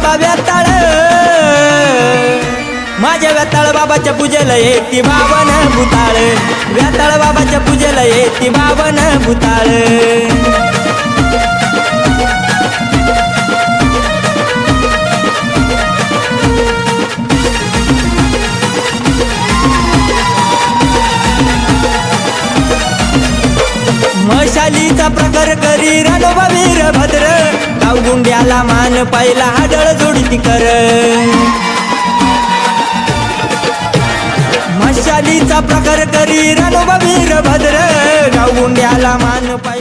बाबा व्यताळ. माझ्या व्यताळ बाबाच्या पूजेला येती बाबन भूताळ. व्यताळ बाबाच्या पूजेला येती बाबन भूताळ. मशालीचा प्रकार करी रणवीर भद्र. गावगुंड्याला मान पाहिला हाडळ जोडती कर मशालीचा प्रकार करी रणोबा वीरभद्र गावगुंड्याला मान पाहिला